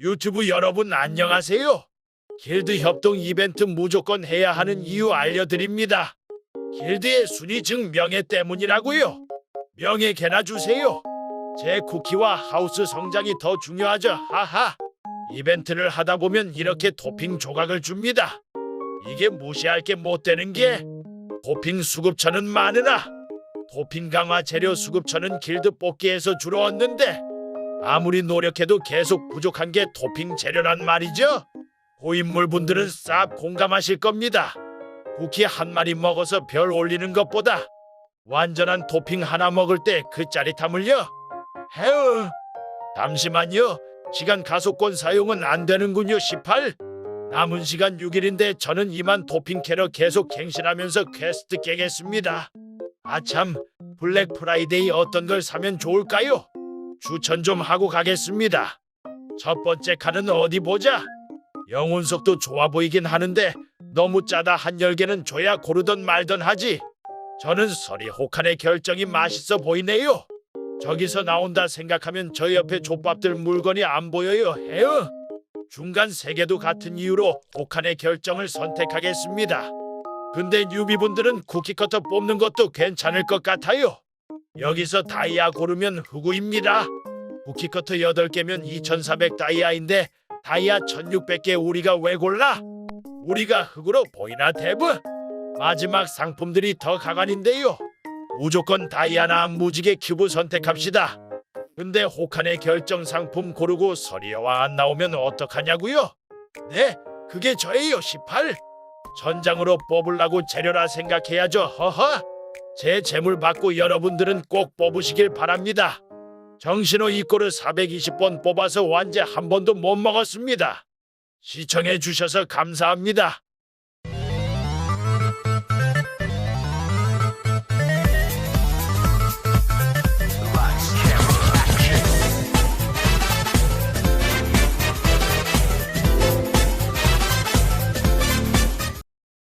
유튜브 여러분 안녕하세요. 길드 협동 이벤트 무조건 해야 하는 이유 알려드립니다. 길드의 순위 즉 명예 때문이라고요. 명예 개나 주세요. 제 쿠키와 하우스 성장이 더 중요하죠. 하하. 이벤트를 하다 보면 이렇게 토핑 조각을 줍니다. 이게 무시할 게 못 되는 게 토핑 수급처는 많으나 토핑 강화 재료 수급처는 길드 뽑기에서 주로 얻는데 아무리 노력해도 계속 부족한 게 토핑 재료란 말이죠. 고인물 분들은 싹 공감하실 겁니다. 쿠키 한 마리 먹어서 별 올리는 것보다 완전한 토핑 하나 먹을 때 그 짜릿함을요. 해요. 잠시만요. 시간 가속권 사용은 안 되는군요. 18. 남은 시간 6일인데 저는 이만 토핑 캐러 계속 갱신하면서 퀘스트 깨겠습니다. 아참, 블랙 프라이데이 어떤 걸 사면 좋을까요? 추천 좀 하고 가겠습니다. 첫 번째 칸은 어디 보자. 영혼 속도 좋아 보이긴 하는데 너무 짜다 한 열 개는 줘야 고르던 말던 하지. 저는 서리 혹한의 결정이 맛있어 보이네요. 저기서 나온다 생각하면 저 옆에 족밥들 물건이 안 보여요 해요. 중간 세 개도 같은 이유로 혹한의 결정을 선택하겠습니다. 근데 뉴비분들은 쿠키커터 뽑는 것도 괜찮을 것 같아요. 여기서 다이아 고르면 흑우입니다. 쿠키커터 8개면 2400 다이아인데 다이아 1600개 우리가 왜 골라? 우리가 흑으로 보이나 대부? 마지막 상품들이 더 가관인데요. 무조건 다이아나 무지개 큐브 선택합시다. 근데 혹한의 결정 상품 고르고 서리어와 안 나오면 어떡하냐고요? 네, 그게 저예요 18. 전장으로 뽑으려고 재료라 생각해야죠. 허허. 제 재물 받고 여러분들은 꼭 뽑으시길 바랍니다. 정신호 이꼬르 420번 뽑아서 완제 한 번도 못 먹었습니다. 시청해 주셔서 감사합니다.